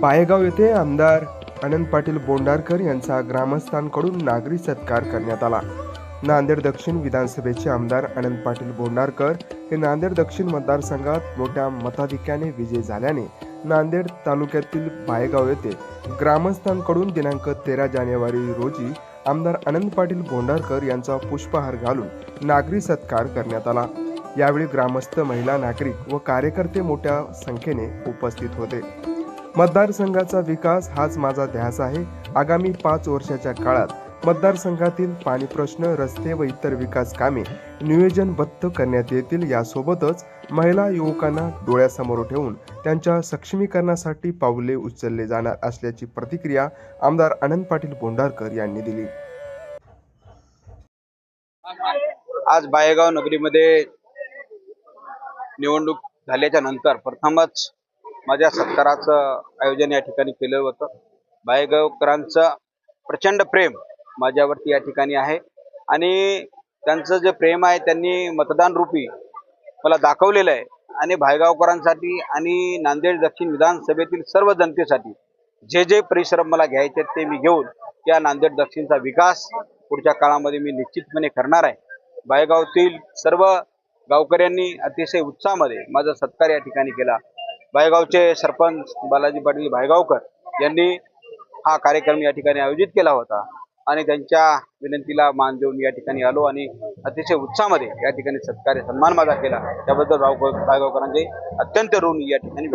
बायगाव येथे आमदार आनंद पाटील बोंडारकर यांचा ग्रामस्थांकडून नागरी सत्कार करण्यात आला. नांदेड दक्षिण विधानसभेचे आमदार आनंद पाटील बोंडारकर हे नांदेड दक्षिण मतदारसंघात मोठ्या मताधिक्याने विजय झाल्याने नांदेड तालुक्यातील बायगाव येथे ग्रामस्थांकडून दिनांक तेरा जानेवारी रोजी आमदार आनंद पाटील बोंडारकर यांचा पुष्पहार घालून नागरी सत्कार करण्यात आला. यावेळी ग्रामस्थ महिला नागरिक व कार्यकर्ते मोठ्या संख्येने उपस्थित होते. मतदारसंघाचा विकास हाच माझा ध्यास आहे. आगामी पाच वर्षाच्या काळात मतदारसंघातील पाणी प्रश्न रस्ते व इतर विकास कामे नियोजनबद्ध करण्यात येतील यासोबतच महिला युवकांना डोळ्यासमोर ठेवून त्यांच्या सक्षमीकरणासाठी पावले उचलले जाणार असल्याची प्रतिक्रिया आमदार आनंद पाटील बोंडारकर यांनी दिली. आज बायगाव नगरीमध्ये निवडणूक झाल्याच्यानंतर प्रथमच माझ्या सत्काराचं आयोजन या ठिकाणी केलं होतं. बायगावकरांचं प्रचंड प्रेम माझ्यावरती या ठिकाणी आहे. आणि त्यांचं जे प्रेम आहे त्यांनी मतदान रूपी मला दाखवलेलं आहे. आणि भायगावकरांसाठी आणि नांदेड दक्षिण विधानसभेतील सर्व जनतेसाठी जे जे परिश्रम मला घ्यायचे आहेत ते मी घेऊन या नांदेड दक्षिणचा विकास पुढच्या काळामध्ये मी निश्चितपणे करणार आहे. बायगावतील सर्व गावकऱ्यांनी अतिशय उत्साहामध्ये माझा सत्कार या ठिकाणी केला. बायगावचे सरपंच बालाजी पाटील भायगावकर यांनी हा कार्यक्रम या ठिकाणी आयोजित केला होता. आणि त्यांच्या विनंतीला मान देऊन या ठिकाणी आलो आणि अतिशय उत्साहामध्ये या ठिकाणी सत्कार्य सन्मान माझा केला. त्याबद्दल भाऊ भायगावकरांचे अत्यंत ऋण या ठिकाणी